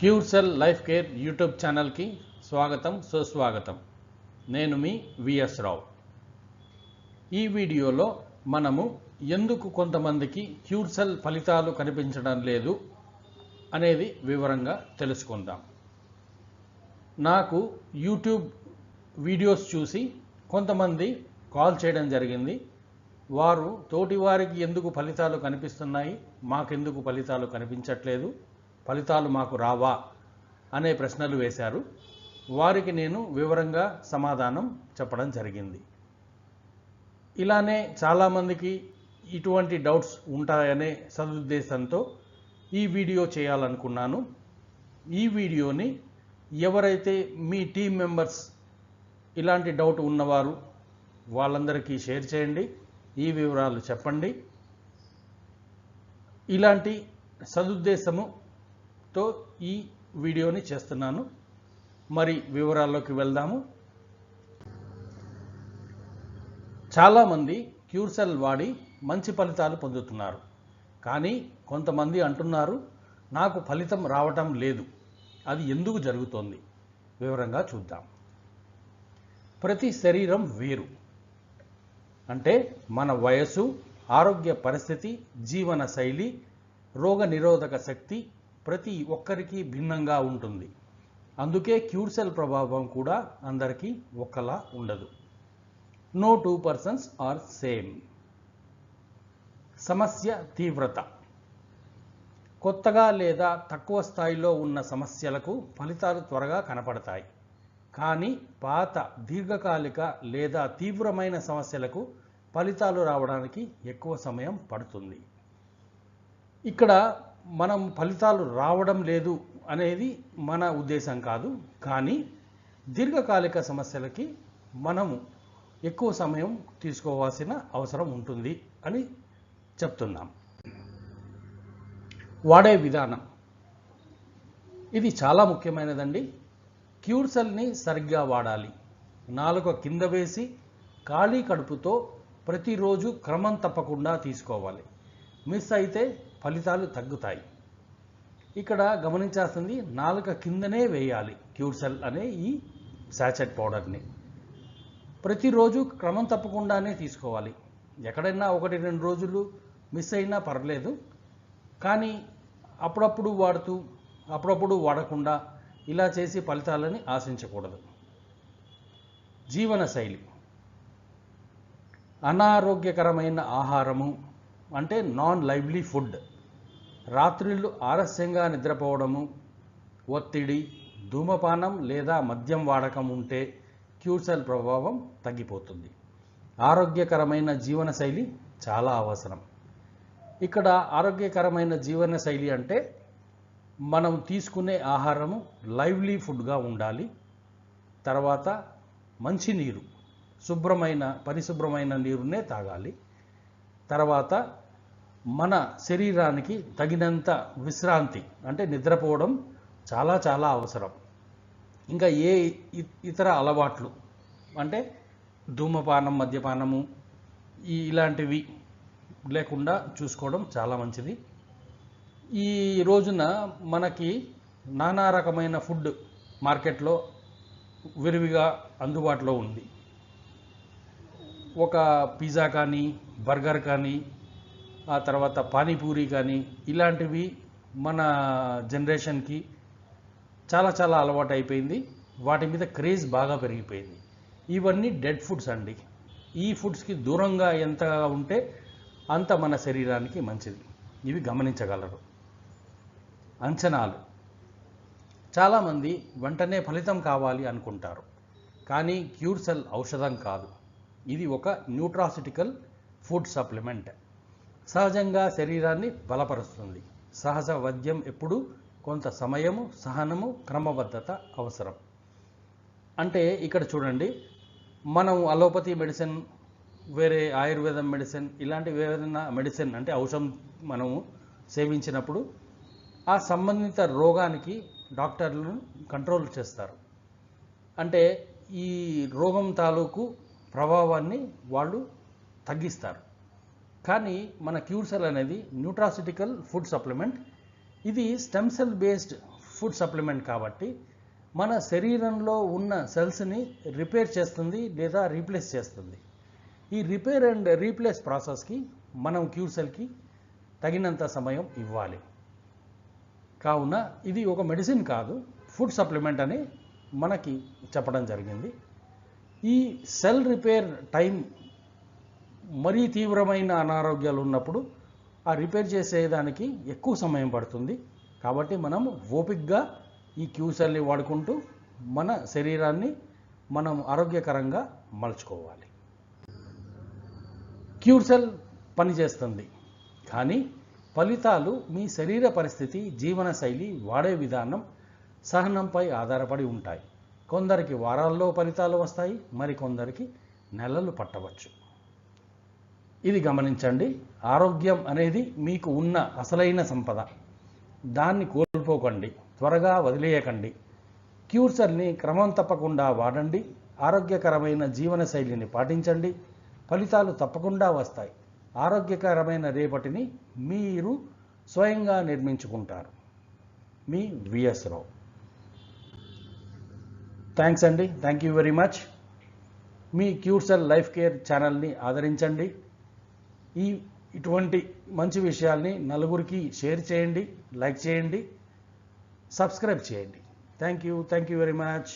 Cure cell life care YouTube ఛానల్కి స్వాగతం సుస్వాగతం. నేను మీ విఎస్ రావు. ఈ వీడియోలో మనము ఎందుకు కొంతమందికి క్యూర్ సెల్ ఫలితాలు కనిపించడం లేదు అనేది వివరంగా తెలుసుకుందాం. నాకు యూట్యూబ్ వీడియోస్ చూసి కొంతమంది కాల్ చేయడం జరిగింది. వారు తోటివారికి ఎందుకు ఫలితాలు కనిపిస్తున్నాయి? మాకెందుకు ఫలితాలు కనిపించట్లేదు? ఫలితాలు మాకు రావా అనే ప్రశ్నలు వేశారు. వారికి నేను వివరంగా సమాధానం చెప్పడం జరిగింది. ఇలానే చాలామందికి ఇటువంటి డౌట్స్ ఉంటాయనే సదుద్దేశంతో ఈ వీడియో చేయాలనుకున్నాను. ఈ వీడియోని ఎవరైతే మీ టీం మెంబర్స్ ఇలాంటి డౌట్ ఉన్నవారు వాళ్ళందరికీ షేర్ చేయండి. ఈ వివరాలు చెప్పండి. ఇలాంటి సదుద్దేశము తో ఈ వీడియోని చేస్తున్నాను. మరి వివరాల్లోకి వెళ్దాము. చాలామంది క్యూర్సెల్ వాడి మంచి ఫలితాలు పొందుతున్నారు. కానీ కొంతమంది అంటున్నారు నాకు ఫలితం రావటం లేదు. అది ఎందుకు జరుగుతోంది? వివరంగా చూద్దాం. ప్రతి శరీరం వేరు. అంటే మన వయసు ఆరోగ్య పరిస్థితి జీవన శైలి రోగ నిరోధక శక్తి ప్రతి ఒక్కరికి భిన్నంగా ఉంటుంది. అందుకే క్యూర్సెల్ ప్రభావం కూడా అందరికీ ఒకలా ఉండదు. No two persons are same సమస్య తీవ్రత. కొత్తగా లేదా తక్కువ స్థాయిలో ఉన్న సమస్యలకు ఫలితాలు త్వరగా కనపడతాయి. కానీ పాత దీర్ఘకాలిక లేదా తీవ్రమైన సమస్యలకు ఫలితాలు రావడానికి ఎక్కువ సమయం పడుతుంది. ఇక్కడ మనం ఫలితాలు రావడం లేదు అనేది మన ఉద్దేశం కాదు. కానీ దీర్ఘకాలిక సమస్యలకి మనము ఎక్కువ సమయం తీసుకోవాల్సిన అవసరం ఉంటుంది అని చెప్తున్నాం. వాడే విధానం. ఇది చాలా ముఖ్యమైనదండి. క్యూర్సెల్ని సరిగ్గా వాడాలి. నాలుక కింద వేసి ఖాళీ కడుపుతో ప్రతిరోజు క్రమం తప్పకుండా తీసుకోవాలి. మిస్ అయితే ఫలితాలు తగ్గుతాయి. ఇక్కడ గమనించాల్సింది నాలుక కిందనే వేయాలి క్యూర్సెల్ అనే ఈ శాచెట్ పౌడర్ని. ప్రతిరోజు క్రమం తప్పకుండానే తీసుకోవాలి. ఎక్కడైనా ఒకటి రెండు రోజులు మిస్ అయినా పర్లేదు. కానీ అప్పుడప్పుడు వాడుతూ అప్పుడప్పుడు వాడకుండా ఇలా చేసి ఫలితాలని ఆశించకూడదు. జీవన శైలి. అనారోగ్యకరమైన ఆహారము అంటే నాన్ లైవ్లీ ఫుడ్. రాత్రిళ్ళు ఆలస్యంగా నిద్రపోవడము ఒత్తిడి ధూమపానం లేదా మద్యం వాడకం ఉంటే క్యూసెల్ ప్రభావం తగ్గిపోతుంది. ఆరోగ్యకరమైన జీవనశైలి చాలా అవసరం. ఇక్కడ ఆరోగ్యకరమైన జీవనశైలి అంటే మనం తీసుకునే ఆహారము లైవ్లీ ఫుడ్గా ఉండాలి. తర్వాత మంచినీరు శుభ్రమైన పరిశుభ్రమైన నీరునే తాగాలి. తర్వాత మన శరీరానికి తగినంత విశ్రాంతి అంటే నిద్రపోవడం చాలా చాలా అవసరం. ఇంకా ఏ ఇతర అలవాట్లు? అంటే ధూమపానం మద్యపానము ఇలాంటివి లేకుండా చూసుకోవడం చాలా మంచిది. ఈ రోజున మనకి నానా రకమైన ఫుడ్ మార్కెట్లో విరివిగా అందుబాటులో ఉంది. ఒక పిజ్జా కానీ బర్గర్ కానీ ఆ తర్వాత పానీపూరి కానీ ఇలాంటివి మన జనరేషన్కి చాలా చాలా అలవాటు అయిపోయింది వాటి మీద క్రేజ్ బాగా పెరిగిపోయింది. ఇవన్నీ డెడ్ ఫుడ్స్ అండి. ఈ ఫుడ్స్కి దూరంగా ఎంత ఉంటే అంత మన శరీరానికి మంచిది. ఇవి గమనించగలరు. అంచనాలు. చాలామంది వెంటనే ఫలితం కావాలి అనుకుంటారు. కానీ క్యూర్సెల్ ఔషధం కాదు. ఇది ఒక న్యూట్రాసిటికల్ ఫుడ్ సప్లిమెంట్. సహజంగా శరీరాన్ని బలపరుస్తుంది. సహజ వైద్యం ఎప్పుడు కొంత సమయము సహనము క్రమబద్ధత అవసరం. అంటే ఇక్కడ చూడండి మనం అలోపతి మెడిసిన్ వేరే ఆయుర్వేదం మెడిసిన్ ఇలాంటి ఏదైనా మెడిసిన్ అంటే ఔషధం మనము సేవించినప్పుడు ఆ సంబంధిత రోగానికి డాక్టర్లను కంట్రోల్ చేస్తారు. అంటే ఈ రోగం తాలూకు ప్రభావాన్ని వాళ్ళు తగ్గిస్తారు. కానీ మన క్యూర్సెల్ అనేది న్యూట్రాసిటికల్ ఫుడ్ సప్లిమెంట్. ఇది stem cell based food supplement కాబట్టి మన శరీరంలో ఉన్న సెల్స్ని రిపేర్ చేస్తుంది లేదా రీప్లేస్ చేస్తుంది. ఈ రిపేర్ అండ్ రీప్లేస్ ప్రాసెస్కి మనం క్యూర్సెల్కి తగినంత సమయం ఇవ్వాలి. కావున ఇది ఒక మెడిసిన్ కాదు ఫుడ్ సప్లిమెంట్ అని మనకి చెప్పడం జరిగింది. ఈ సెల్ రిపేర్ టైం మరీ తీవ్రమైన అనారోగ్యాలు ఉన్నప్పుడు ఆ రిపేర్ చేసేదానికి ఎక్కువ సమయం పడుతుంది. కాబట్టి మనం ఓపిక్గా ఈ క్యూ సెల్ని వాడుకుంటూ మన శరీరాన్ని మనం ఆరోగ్యకరంగా మలుచుకోవాలి. క్యూర్సెల్ పనిచేస్తుంది కానీ ఫలితాలు మీ శరీర పరిస్థితి జీవనశైలి వాడే విధానం సహనంపై ఆధారపడి ఉంటాయి. కొందరికి వారాల్లో ఫలితాలు వస్తాయి మరికొందరికి నెలలు పట్టవచ్చు. ఇది గమనించండి ఆరోగ్యం అనేది మీకు ఉన్న అసలైన సంపద. దాన్ని కోల్పోకండి త్వరగా వదిలేయకండి. క్యూర్సర్ని క్రమం తప్పకుండా వాడండి ఆరోగ్యకరమైన జీవనశైలిని పాటించండి ఫలితాలు తప్పకుండా వస్తాయి. ఆరోగ్యకరమైన రేపటిని మీరు స్వయంగా నిర్మించుకుంటారు. మీ విఎస్ రావు థ్యాంక్స్ అండి థ్యాంక్ యూ వెరీ మచ్ మీ క్యూర్సెల్ లైఫ్ కేర్ ఛానల్ని ఆదరించండి. ఈ ఇటువంటి మంచి విషయాల్ని నలుగురికి షేర్ చేయండి లైక్ చేయండి సబ్స్క్రైబ్ చేయండి. Thank you thank you very much